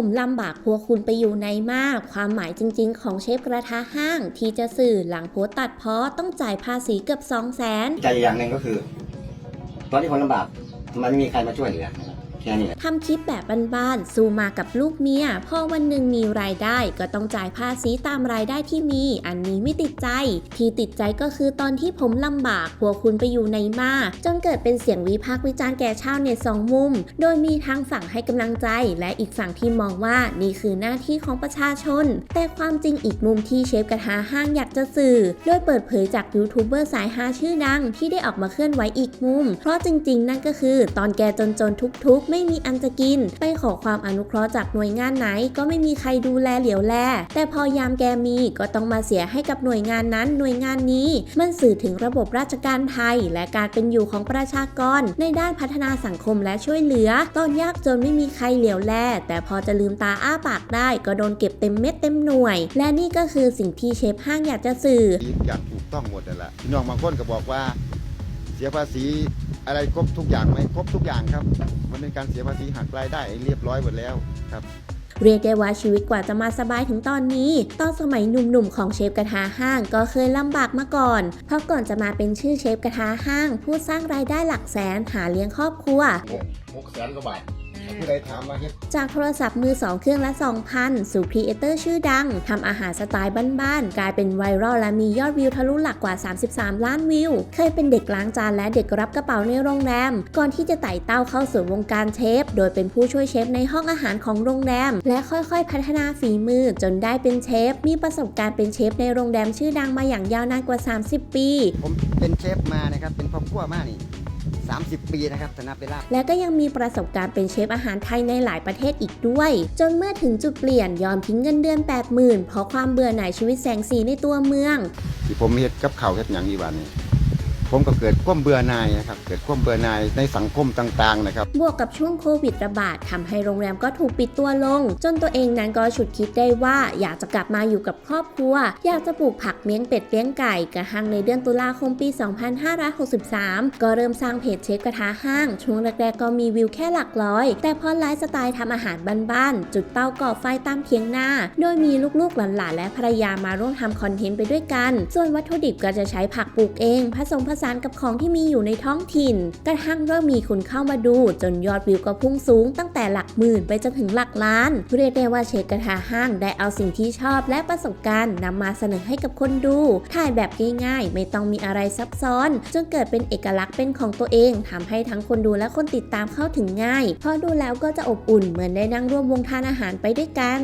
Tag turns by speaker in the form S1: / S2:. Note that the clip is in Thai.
S1: ผมลำบากพวกคุณไปอยู่ในมาก ความหมายจริง ๆ ของเชฟกระทะห้าง ที่จะสื่อหลังโพสต์ตัดเพาะต้องจ่ายภาษีเกือบ2 0 0แสน
S2: ใจอย่างหนึ่งก็คือ ตอนที่คนลำบากมันไม่มีใครมาช่วยเหลือ ค่นี้
S1: ทำคลิปแบบบ้านๆสู้มากับลูกเมียพอวันหนึ่งมีรายได้ก็ต้องจ่ายภาษีตามรายได้ที่มี อันนี้ไม่ติดใจ ที่ติดใจก็คือตอนที่ผมลำบากพวกคุณไปอยู่ในมาจนเกิดเป็นเสียงวิพากษ์วิจารณ์แก่ชาวเน็ตสองมุม โดยมีทางฝั่งให้กำลังใจ และอีกฝั่งที่มองว่านี่คือหน้าที่ของประชาชน แต่ความจริงอีกมุมที่เชฟกระทะห้างอยากจะสื่อโดยเปิดเผยจากยูทูบเบอร์สายฮาชื่อดัง ที่ได้ออกมาเคลื่อนไหวอีกมุม เพราะจริง ๆ นั่นก็คือ ตอนแกจนๆทุกๆไไม่มีอันจะกิน ไปขอความอนุเคราะห์จากหน่วยงานไหน ก็ไม่มีใครดูแลเหลียวแล แต่พอยามแกมีก็ต้องมาเสียให้กับหน่วยงานนั้นหน่วยงานนี้ มันสื่อถึงระบบราชการไทย และการเป็นอยู่ของประชากร ในด้านพัฒนาสังคมและช่วยเหลือ ตอนยากจนไม่มีใครเหลียวแล แต่พอจะลืมตาอ้าปากได้ ก็โดนเก็บเต็มเม็ดเต็มหน่วย และนี่ก็คือสิ่งที่เชฟห้างอยากจะสื่อ
S3: อยางถูกต้องหมดนั่นแหละพี่น้องบางคนก็บอกว่า เสียภาษี อะไรครบทุกอย่างไหมครบทุกอย่างครับ มันเป็นการเสียภาษีหักรายได้เรียบร้อยหมดแล้วครับ
S1: เรียกได้ว่าชีวิตกว่าจะมาสบายถึงตอนนี้ ตอนสมัยหนุ่มๆของเชฟกระทะห้างก็เคยลำบากมาก่อน เพราะก่อนจะมาเป็นชื่อเชฟกระทะห้าง ผู้สร้างรายได้หลักแสนหาเลี้ยงครอบครัว
S3: หกแสนกว่าบาท ผู้ใดถามมาเฮ็ด
S1: จากโทรศัพท์มือ2เครื่องละ 2,000 สู่ครีเอเตอร์ชื่อดังทำอาหารสไตล์บ้านๆ กลายเป็นไวรัลและมียอดวิวทะลุหลักกว่า 33 ล้านวิว เคยเป็นเด็กล้างจานและเด็กรับกระเป๋าในโรงแรม ก่อนที่จะไต่เต้าเข้าสู่วงการเชฟ โดยเป็นผู้ช่วยเชฟในห้องอาหารของโรงแรม และค่อยๆ พัฒนาฝีมือจนได้เป็นเชฟ มีประสบการณ์เป็นเชฟในโรงแรมชื่อดังมาอย่างยาวนานกว่า 30 ปี
S4: ผมเป็นเชฟมานะครับเป็นพ่อครัวมานี่ 30 ปีนะครับสนับเวลา
S1: และก็ยังมีประสบการณ์เป็นเชฟอาหารไทยในหลายประเทศอีกด้วย จนเมื่อถึงจุดเปลี่ยนยอมทิ้งเงินเดือน 80,000เพราะความเบื่อหน่ายชีวิตแสงสีในตัวเมือง
S3: ที่ผมเฮ็ดกับข้าวเฮ็ดหยังอีวันนี้ ผมก็เกิดความเบื่อหน่ายนะครับ เกิดความเบื่อหน่ายในสังคมต่างๆนะครับ
S1: บวกกับช่วงโควิดระบาดทำให้โรงแรมก็ถูกปิดตัวลง จนตัวเองนั้นก็ฉุดคิดได้ว่าอยากจะกลับมาอยู่กับครอบครัว อยากจะปลูกผักเลี้ยงเป็ดเลี้ยงไก่กระทั่งในเดือนตุลาคมปี 2563 ก็เริ่มสร้างเพจเชฟกระทะห้าง ช่วงแรกๆก็มีวิวแค่หลักร้อย แต่พอไลฟ์สไตล์ทำอาหารบ้านๆจุดเตาก่อไฟตามเทียงหน้า โดยมีลูกๆหลานๆและภรรยามาร่วมทำคอนเทนต์ไปด้วยกัน ส่วนวัตถุดิบก็จะใช้ผักปลูกเองผสมผสานกับของที่มีอยู่ในท้องถิ่น กระทั่งเริ่มมีคนเข้ามาดู จนยอดวิวก็พุ่งสูงตั้งแต่หลักหมื่นไปจนถึงหลักล้าน เรียกได้ว่าเชฟกระทะห้างได้เอาสิ่งที่ชอบและประสบการณ์นำมาเสนอให้กับคนดู ถ่ายแบบง่ายๆ ไม่ต้องมีอะไรซับซ้อน จนเกิดเป็นเอกลักษณ์เป็นของตัวเองทำให้ทั้งคนดูและคนติดตามเข้าถึงง่าย เพราะดูแล้วก็จะอบอุ่นเหมือนได้นั่งร่วมวงทานอาหารไปด้วยกัน